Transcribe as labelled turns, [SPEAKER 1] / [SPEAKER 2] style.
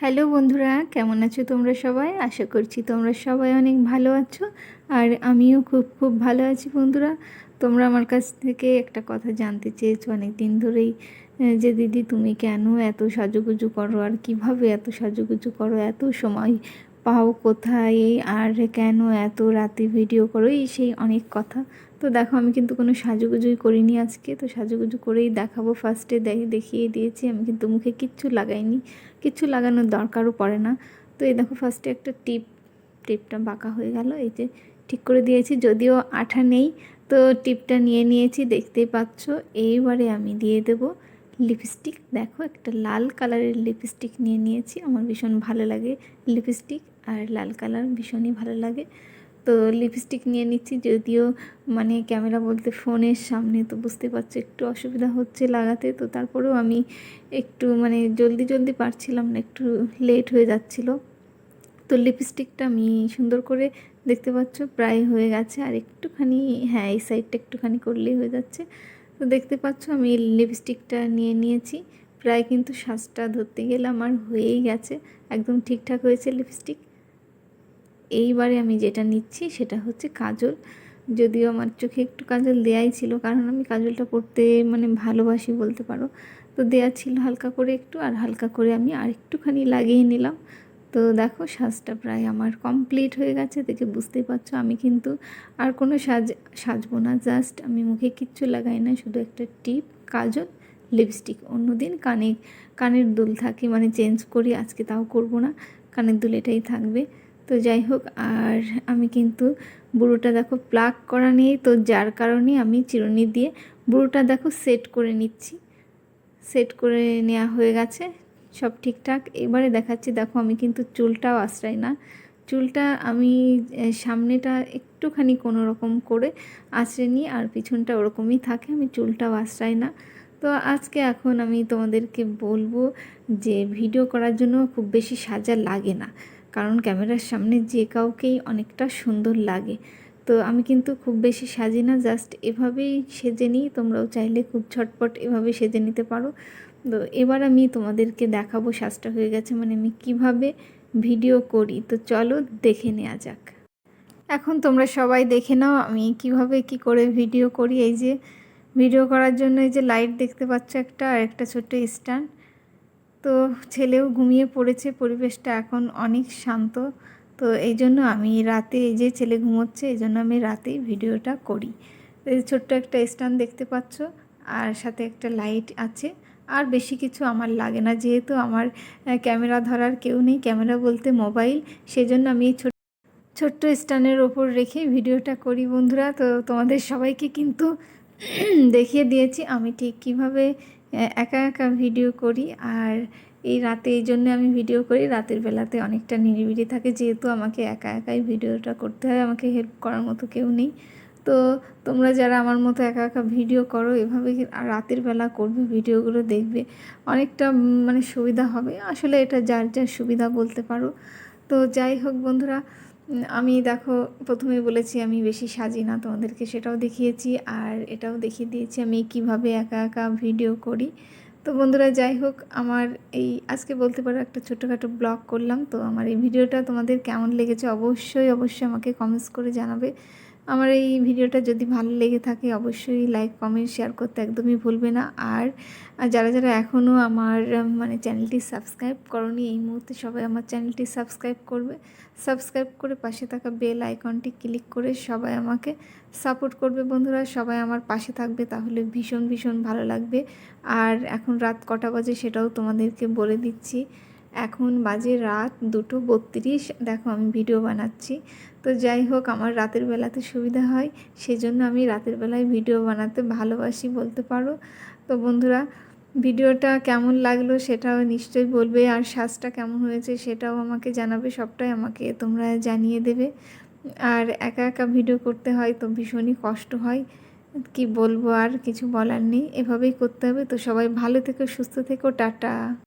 [SPEAKER 1] Hello বন্ধুরা, কেমন আছো তোমরা সবাই? আশা করছি তোমরা সবাই অনেক ভালো আছো, আর আমিও খুব খুব ভালো আছি বন্ধুরা। তোমরা আমার কাছ থেকে একটা কথা জানতে চেয়েছো অনেক দিন ধরেই যে দিদি তুমি কেন এত সাজুগুজু করো, আর কীভাবে এত সাজুগুজু করো, এত সময় পাও কোথায়? আর কেন এত রাতে ভিডিও করো? এই সেই অনেক কথা। তো দেখো, আমি কিন্তু কোনো সাজুগুজুই করিনি আজকে। তো সাজুগুজু করেই দেখাবো। ফার্স্টে দেখিয়ে দিয়েছি। আমি কিন্তু মুখে কিচ্ছু লাগাইনি। কিচ্ছু লাগানোর দরকারও পড়ে না। তো এই দেখো ফার্স্টে একটা টিপ, টিপটা বাঁকা হয়ে গেল। এই যে ঠিক করে দিয়েছি, যদিও আঠা নেই। তো টিপটা নিয়ে নিয়েছি, দেখতেই পাচ্ছ। এইবারে আমি দিয়ে দেব লিপস্টিক দেখো, একটা লাল কালারের লিপস্টিক নিয়ে নিয়েছি। আমার ভীষণ ভালো লাগে লিপস্টিক আর লাল কালার ভীষণই ভালো লাগে। তো লিপস্টিক নিয়ে নিচ্ছি, যদিও মানে ক্যামেরা বলতে ফোনের সামনে, তো বুঝতে পারছ একটু অসুবিধা হচ্ছে লাগাতে। তো তারপরেও আমি একটু মানে জলদি জলদি পারছিলাম না, একটু লেট হয়ে যাচ্ছিল। তো লিপস্টিকটা আমি সুন্দর করে দেখতে পাচ্ছ, প্রায় হয়ে গেছে। আর একটুখানি হ্যাঁ এই সাইডটা একটুখানি করলেই হয়ে যাচ্ছে। তো দেখতে পাচ্ছ, আমি লিপস্টিকটা নিয়ে নিয়েছি। প্রায় কিন্তু শ্বাসটা ধরতে গেলে আমার হয়েই গেছে। একদম ঠিকঠাক হয়েছে লিপস্টিক এইবারে আমি যেটা নিচ্ছি সেটা হচ্ছে কাজল। যদিও আমার চোখে একটু কাজল দেয়াই ছিল, কারণ আমি কাজলটা পরতে মানে ভালোবাসি বলতে পারো। তো দেয়া ছিল হালকা করে একটু, আর হালকা করে আমি আর একটুখানি লাগিয়ে নিলাম। তো দেখো সাজটা প্রায় আমার কমপ্লিট হয়ে গেছে, দেখে বুঝতেই পারছ আমি কিন্তু আর কোনো সাজ, সাজবো না। জাস্ট আমি মুখে কিচ্ছু লাগাই না শুধু একটা টিপ, কাজল, লিপস্টিক। অন্যদিন কানে, কানের দুল থাকে মানে চেঞ্জ করি, আজকে তাও করব না। কানের দুল এটাই থাকবে। তো যাই হোক, আর আমি কিন্তু বুড়োটা দেখো প্লাগ করা নেই, তো যার কারণে আমি চিরুনি দিয়ে বুড়োটা দেখো সেট করে নিচ্ছি। সেট করে নেওয়া হয়ে গেছে, সব ঠিকঠাক। এবারে দেখাচ্ছি, দেখো আমি কিন্তু চুলটাও আশ্রাই না। চুলটা আমি সামনেটা একটুখানি কোনো রকম করে আশ্রয় নিই, আর পিছনটা ওরকমই থাকে, আমি চুলটাও আশ্রাই না। তো আজকে এখন আমি তোমাদেরকে বলব যে ভিডিও করার জন্য খুব বেশি সাজা লাগে না। কারণ ক্যামেরার সামনে যে কাউকেই অনেকটা সুন্দর লাগে। তো আমি কিন্তু খুব বেশি সাজি না, জাস্ট এভাবেই সেজে নিই। তোমরাও চাইলে খুব ছটপট এভাবে সেজে নিতে পারো। তো এবার আমি তোমাদেরকে দেখাবো সাজটা হয়ে গেছে মানে আমি কীভাবে ভিডিও করি। তো চলো দেখে নেওয়া যাক। এখন তোমরা সবাই দেখে নাও আমি কীভাবে কি করে ভিডিও করি। এই যে, ভিডিও করার জন্য এই যে লাইট দেখতে পাচ্ছ একটা আর একটা ছোট্ট স্ট্যান্ড। তো ছেলেও ঘুমিয়ে পড়েছে, পরিবেশটা এখন অনেক শান্ত। তো এই জন্য আমি রাতে এই যে ছেলে ঘুমোচ্ছে, এই জন্য আমি রাতেই ভিডিওটা করি। ছোট্ট একটা স্ট্যান্ড দেখতে পাচ্ছ, আর সাথে একটা লাইট আছে। আর বেশি কিছু আমার লাগে না, যেহেতু আমার ক্যামেরা ধরার কেউ নেই, ক্যামেরা বলতে মোবাইল। সেজন্য আমি ছোট, ছোট্ট স্ট্যান্ডের ওপর রেখে ভিডিওটা করি বন্ধুরা। তো তোমাদের সবাইকে কিন্তু দেখিয়ে দিয়েছি আমি ঠিক কীভাবে একা একা ভিডিও করি। আর এই রাতে, এই জন্য আমি ভিডিও করি। রাতের বেলাতে অনেকটা নিরিবিলি থাকে। যেহেতু আমাকে একা একাই ভিডিওটা করতে হয়, আমাকে হেল্প করার মতো কেউ নেই। তো তোমরা যারা আমার মতো একা একা ভিডিও করো, এভাবে রাতের বেলা করবে? ভিডিওগুলো দেখবে। অনেকটা মানে সুবিধা হবে। আসলে এটা যার যার সুবিধা বলতে পারো। তো যাই হোক বন্ধুরা আমি দেখো প্রথমে বলেছি আমি বেশি সাজি না তোমাদেরকে, সেটাও দেখিয়েছি। আর এটাও দেখিয়ে দিয়েছি আমি কীভাবে একা একা ভিডিও করি। তো বন্ধুরা, যাই হোক, আমার এই আজকে বলতে পারো একটা ছোটোখাটো ব্লগ করলাম। তো আমার এই ভিডিওটা তোমাদের কেমন লেগেছে অবশ্যই অবশ্যই আমাকে কমেন্টস করে জানাবে। আমার এই ভিডিওটা যদি ভালো লেগে থাকে, অবশ্যই লাইক কমেন্ট শেয়ার করতে একদমই ভুলবে না। আর যারা যারা এখনও আমার মানে চ্যানেলটি সাবস্ক্রাইব করনি, এই মুহূর্তে সবাই আমার চ্যানেলটি সাবস্ক্রাইব করবে। সাবস্ক্রাইব করে পাশে থাকা বেল আইকনটি ক্লিক করে সবাই আমাকে সাপোর্ট করবে বন্ধুরা। সবাই আমার পাশে থাকবে, তাহলে ভীষণ ভীষণ ভালো লাগবে। আর এখন রাত কটা বাজে সেটাও তোমাদেরকে বলে দিচ্ছি। এখন বাজে রাত দুটো বত্রিশ। দেখো আমি ভিডিও বানাচ্ছি। তো যাই হোক, আমার রাতের বেলাতে সুবিধা হয়। সেজন্য আমি রাতের বেলায় ভিডিও বানাতে ভালোবাসি বলতে পারো। তো বন্ধুরা, ভিডিওটা কেমন লাগল সেটাও নিশ্চয়ই বলবে। আর সাজটা কেমন হয়েছে সেটাও আমাকে জানাবে। সবটাই আমাকে তোমরা জানিয়ে দেবে। আর একা একা ভিডিও করতে হয় তো ভীষণই কষ্ট হয়। কি বলব, আর কিছু বলার নেই। এভাবেই করতে হবে। তো সবাই ভালো থেকো, সুস্থ থেকো, টাটা।